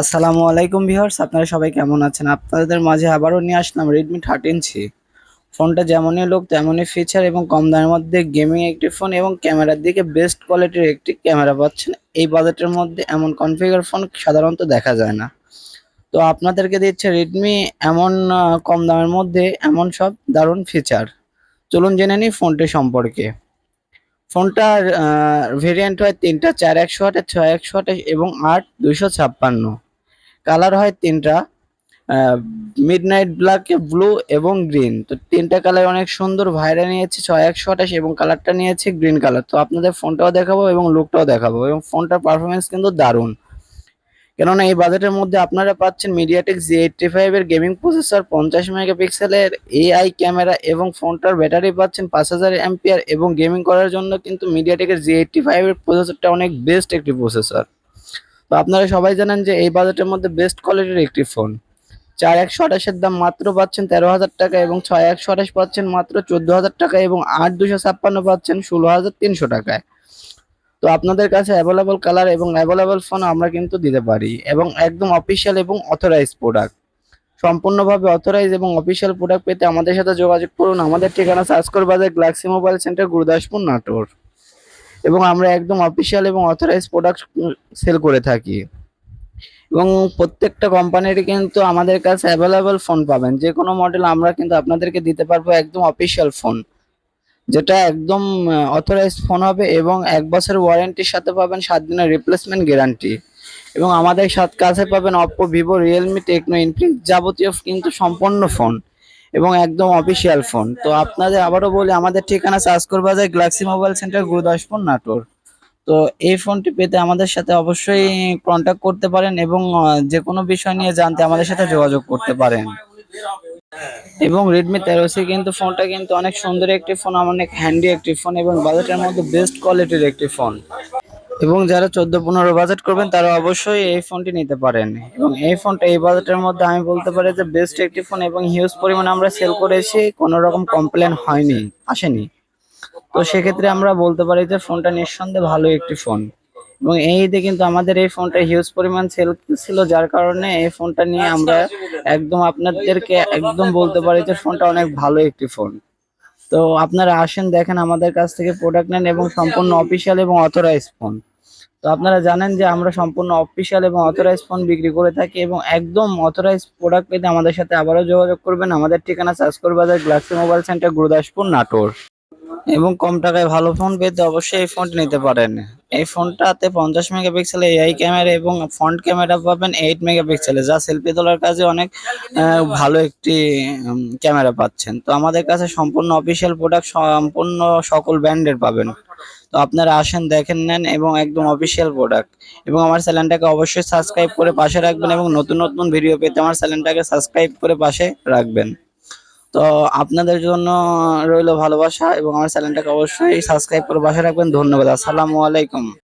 আসসালামু আলাইকুম ভিউয়ার্স, আপনারা সবাই কেমন আছেন? আপনাদের মাঝে আবারও নিয়ে আসলাম রেডমি থার্টিন সি ফোনটা যেমনই লোক তেমনই ফিচার এবং কম দামের মধ্যে গেমিং একটি ফোন এবং ক্যামেরার দিকে বেস্ট কোয়ালিটির একটি ক্যামেরা পাচ্ছেন। এই বাজেটের মধ্যে এমন কনফিগার ফোন সাধারণত দেখা যায় না। তো আপনাদেরকে দিচ্ছে রেডমি এমন কম দামের মধ্যে এমন সব দারুণ ফিচার চলুন জেনে নিই ফোনটি সম্পর্কে। ফোনটার ভেরিয়েন্ট হয় তিনটা, চার একশো আঠাশ ছয় একশো আঠাশ এবং আট দুইশো ছাপ্পান্ন। কালার হয় তিনটা মিড নাইট ব্ল্যাক ব্লু এবং গ্রিন তো তিনটা কালার অনেক সুন্দর, ভাইরা নিয়েছে ছয়, একশো আঠাশ এবং কালারটা নিয়েছে গ্রিন কালার তো আপনাদের ফোনটাও দেখাবো এবং লুকটাও দেখাবো এবং ফোনটার পারফরমেন্স কিন্তু দারুণ। কেননা এই বাজেটের মধ্যে আপনারা পাচ্ছেন মিডিয়াটেক জি এইটটি ফাইভের গেমিং প্রসেসর পঞ্চাশ মেগাপিক্সেলের এআই ক্যামেরা এবং ফোনটার ব্যাটারি পাচ্ছেন পাঁচ হাজার অ্যাম্পিয়ার এবং গেমিং করার জন্য কিন্তু মিডিয়াটেকের জি এইটটি ফাইভের প্রসেসরটা অনেক বেস্ট একটি প্রসেসর তো আপনারা সবাই জানেন যে এই বাজেটের মধ্যে বেস্ট কোয়ালিটির একটি ফোন চার একশো আঠাশের দাম মাত্র পাচ্ছেন তেরো হাজার টাকা এবং ছয় একশো আঠাশ পাচ্ছেন মাত্র চোদ্দ হাজার টাকা এবং আট দুশো ছাপ্পান্ন পাচ্ছেন ষোলো হাজার তিনশো টাকায়। তো আপনাদের কাছে অ্যাভেলেবল কালার এবং অ্যাভেলেবল ফোন আমরা কিন্তু দিতে পারি এবং একদম অফিসিয়াল এবং অথরাইজ প্রোডাক্ট সম্পূর্ণভাবে অথরাইজ এবং অফিসিয়াল প্রোডাক্ট পেতে আমাদের সাথে যোগাযোগ করুন। আমাদের ঠিকানা সার্চকর বাজার Galaxy mobile centre, Gurudaspur, Natore. এবং আমরা একদম অফিসিয়াল এবং অথরাইজ প্রোডাক্ট সেল করে থাকি। এবং প্রত্যেকটা কোম্পানিরই কিন্তু আমাদের কাছে অ্যাভেলেবল ফোন পাবেন। যে কোনো মডেল আমরা কিন্তু আপনাদেরকে দিতে পারব একদম অফিসিয়াল ফোন যেটা একদম অথরাইজ ফোন হবে এবং এক বছর ওয়ারেন্টির সাথে পাবেন সাত দিনের রিপ্লেসমেন্ট গ্যারান্টি এবং আমাদের সাথে কাছে পাবেন Oppo Vivo Realme Tecno Infinix যাবতীয় কিন্তু সম্পূর্ণ ফোন এবং একদম অফিসিয়াল ফোন তো আপনাদের আবারও বলি, আমাদের ঠিকানা সার্চকর বাজার Galaxy mobile centre, Gurudaspur, Natore. তো এই ফোনটি পেতে আমাদের সাথে অবশ্যই কন্ট্যাক্ট করতে পারেন এবং যে কোনো বিষয় নিয়ে জানতে আমাদের সাথে যোগাযোগ করতে পারেন। এবং রেডমি তেরো সি কিন্তু ফোনটা কিন্তু অনেক সুন্দর একটি ফোন অনেক হ্যান্ডি একটি ফোন এবং বাজেটের মধ্যে বেস্ট কোয়ালিটির একটি ফোন এবং যারা চোদ্দ পনেরো বাজেট করবেন, তারা অবশ্যই এই ফোনটি নিতে পারেন। এবং এই ফোনটা এই বাজেটের মধ্যে আমি বলতে পারি যে বেস্ট একটি ফোন এবং হিউজ পরিমাণে আমরা সেল করেছি, কোনো রকম কমপ্লেন হয়নি, আসেনি। তো সেক্ষেত্রে আমরা বলতে পারি যে ফোনটা নিঃসন্দেহে ভালো একটি ফোন এবং এই ঈদে কিন্তু আমাদের এই ফোনটা হিউজ পরিমাণ সেল ছিল, যার কারণে এই ফোনটা নিয়ে আমরা একদম আপনাদেরকে একদম বলতে পারি যে ফোনটা অনেক ভালো একটি ফোন তো আপনারা আসেন, দেখেন আমাদের কাছ থেকে প্রোডাক্ট নেন এবং সম্পূর্ণ অফিসিয়াল এবং অথরাইজ ফোন তো আপনারা জানেন যে আমরা সম্পূর্ণ অফিসিয়াল এবং অথরাইজ ফোন বিক্রি করে থাকি এবং একদম অথরাইজ প্রোডাক্ট পেতে আমাদের সাথে আবারও যোগাযোগ করবেন। আমাদের ঠিকানা সার্চকর বাজার Galaxy mobile centre, Gurudaspur, Natore. এবং কম টাকায় ভালো ফোন পেতে অবশ্যই এই ফোনটি নিতে পারেন। এই ফোনটাতে পঞ্চাশ মেগাপিক্সেল এআই ক্যামেরা এবং ফ্রন্ট ক্যামেরা পাবেন এইট মেগাপিক্সেলে, যা সেলফি তোলার কাজে অনেক ভালো একটি ক্যামেরা পাচ্ছেন। তো আমাদের কাছে সম্পূর্ণ অফিসিয়াল প্রোডাক্ট সম্পূর্ণ সকল ব্র্যান্ডের পাবেন। তো আপনারা আসেন, দেখেন, নেন এবং একদম অফিসিয়াল প্রোডাক্ট এবং আমার চ্যানেলটাকে অবশ্যই সাবস্ক্রাইব করে পাশে রাখবেন এবং নতুন নতুন ভিডিও পেতে আমার চ্যানেলটাকে সাবস্ক্রাইব করে পাশে রাখবেন। তো আপনাদের জন্য রইল ভালোবাসা এবং আমার চ্যানেলটাকে অবশ্যই সাবস্ক্রাইব করে বাসা রাখবেন। ধন্যবাদ। আসসালামু আলাইকুম।